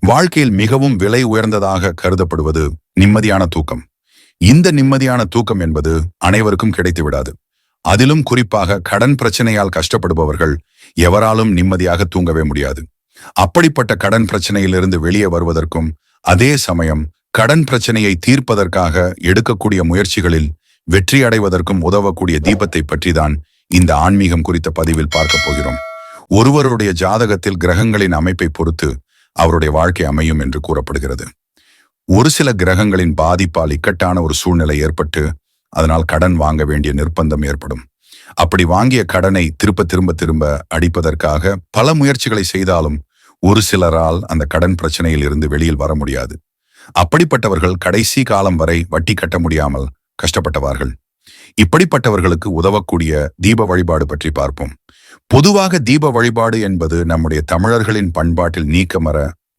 வாழ்க்கையில் மிகவும் விலை உயர்ந்ததாக கருதப்படுவது நிம்மதியான தூக்கம். இந்த நிம்மதியான தூக்கம் என்பது அனைவருக்கும் கிடைத்து விடாது. அதிலும் குறிப்பாக கடன் பிரச்சனையால் கஷ்டப்படுபவர்கள் எவராலும் நிம்மதியாக தூங்கவே முடியாது. அப்படிப்பட்ட கடன் பிரச்சனையிலிருந்து வெளியே வருவதற்கும் அதே சமயம் கடன் பிரச்சனையை தீர்ப்பதற்காக எடுக்கக்கூடிய முயற்சிகளில் வெற்றி அடைவதற்கும் உதவக்கூடிய தீபத்தை பற்றிதான் இந்த ஆன்மீகம் குறித்த பதிவில் பார்க்க போகிறோம். ஒருவருடைய ஜாதகத்தில் கிரகங்களின் அமைப்பை பொறுத்து அவருடைய வாழ்க்கை அமையும் என்று கூறப்படுகிறது. ஒரு சில கிரகங்களின் பாதிப்பால் இக்கட்டான ஒரு சூழ்நிலை ஏற்பட்டு அதனால் கடன் வாங்க வேண்டிய நிர்பந்தம் ஏற்படும். அப்படி வாங்கிய கடனை திரும்ப திரும்ப திரும்ப அடிப்பதற்காக பல முயற்சிகளை செய்தாலும் ஒரு சிலரால் அந்த கடன் பிரச்சனையில் இருந்து வெளியில் வர முடியாது. அப்படிப்பட்டவர்கள் கடைசி காலம் வரை வட்டி கட்ட முடியாமல் கஷ்டப்பட்டவார்கள். இப்படிப்பட்டவர்களுக்கு உதவக்கூடிய தீப வழிபாடு பற்றி பார்ப்போம். பொதுவாக தீப வழிபாடு என்பது நம்முடைய தமிழர்களின் பண்பாட்டில் நீக்கமர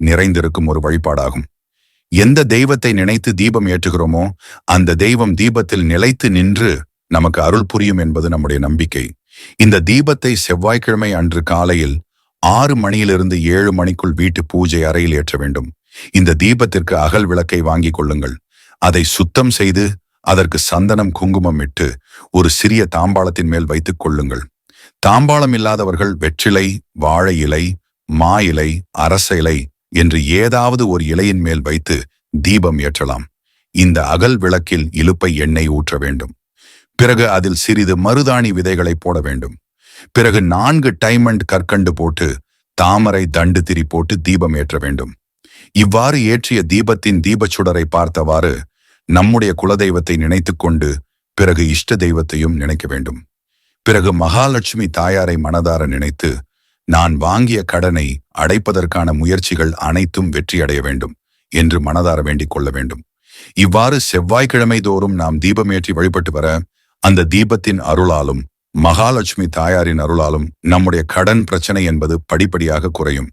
நிறைந்திருக்கும் ஒரு வழிபாடாகும். எந்த தெய்வத்தை நினைத்து தீபம் ஏற்றுகிறோமோ அந்த தெய்வம் தீபத்தில் நிலைத்து நின்று நமக்கு அருள் புரியும் என்பது நம்முடைய நம்பிக்கை. இந்த தீபத்தை செவ்வாய்க்கிழமை அன்று காலையில் ஆறு மணியிலிருந்து ஏழு மணிக்குள் வீட்டு பூஜை அறையில் ஏற்ற வேண்டும். இந்த தீபத்திற்கு அகல் விளக்கை வாங்கிக் கொள்ளுங்கள். அதை சுத்தம் செய்து அதற்கு சந்தனம் குங்குமம் இட்டு ஒரு சிறிய தாம்பாளத்தின் மேல் வைத்துக் கொள்ளுங்கள். தாம்பாளம் இல்லாதவர்கள் வெற்றிலை வாழை இலை மா இலை அரச இலை என்று ஏதாவது ஒரு இலையின் மேல் வைத்து தீபம் ஏற்றலாம். இந்த அகல் விளக்கில் இலுப்பை எண்ணெய் ஊற்ற வேண்டும். பிறகு அதில் சிறிது மருதாணி விதைகளை போட வேண்டும். பிறகு நான்கு டைமண்ட் கற்கண்டு போட்டு தாமரை தண்டு திரி போட்டு தீபம் ஏற்ற வேண்டும். இவ்வாறு ஏற்றிய தீபத்தின் தீபச்சுடரை பார்த்தவாறு நம்முடைய குலதெய்வத்தை நினைத்து கொண்டு பிறகு இஷ்ட தெய்வத்தையும் நினைக்க வேண்டும். பிறகு மகாலட்சுமி தாயாரை மனதார நினைத்து நான் வாங்கிய கடனை அடைப்பதற்கான முயற்சிகள் அனைத்தும் வெற்றியடைய வேண்டும் என்று மனதார வேண்டிக் கொள்ள வேண்டும். இவ்வாறு செவ்வாய்க்கிழமை தோறும் நாம் தீபமேற்றி வழிபட்டு வர அந்த தீபத்தின் அருளாலும் மகாலட்சுமி தாயாரின் அருளாலும் நம்முடைய கடன் பிரச்சனை என்பது படிப்படியாக குறையும்.